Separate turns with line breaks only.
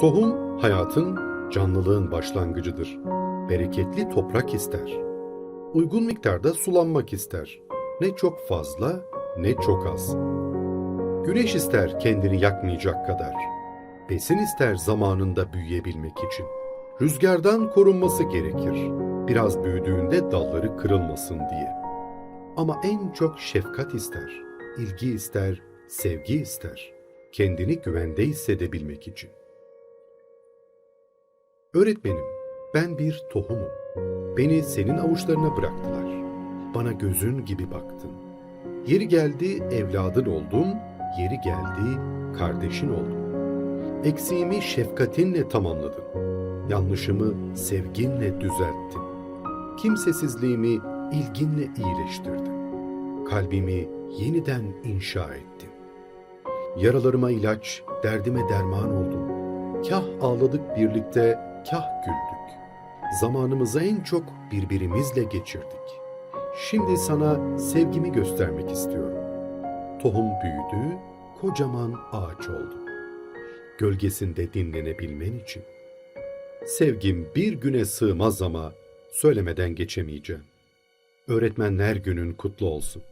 Tohum hayatın, canlılığın başlangıcıdır. Bereketli toprak ister. Uygun miktarda sulanmak ister. Ne çok fazla ne çok az. Güneş ister kendini yakmayacak kadar. Besin ister zamanında büyüyebilmek için. Rüzgardan korunması gerekir. Biraz büyüdüğünde dalları kırılmasın diye. Ama en çok şefkat ister, ilgi ister, sevgi ister. Kendini güvende hissedebilmek için. Öğretmenim, ben bir tohumum. Beni senin avuçlarına bıraktılar. Bana gözün gibi baktın. Yeri geldi evladın oldum, yeri geldi kardeşin oldum. Eksiğimi şefkatinle tamamladın. Yanlışımı sevginle düzelttin. Kimsesizliğimi ilginle iyileştirdin. Kalbimi yeniden inşa ettin. Yaralarıma ilaç, derdime derman oldun. Kah ağladık birlikte, kah güldük. Zamanımızı en çok birbirimizle geçirdik. Şimdi sana sevgimi göstermek istiyorum. Tohum büyüdü, kocaman ağaç oldu. Gölgesinde dinlenebilmen için. Sevgim bir güne sığmaz ama söylemeden geçemeyeceğim. Öğretmenler günün kutlu olsun.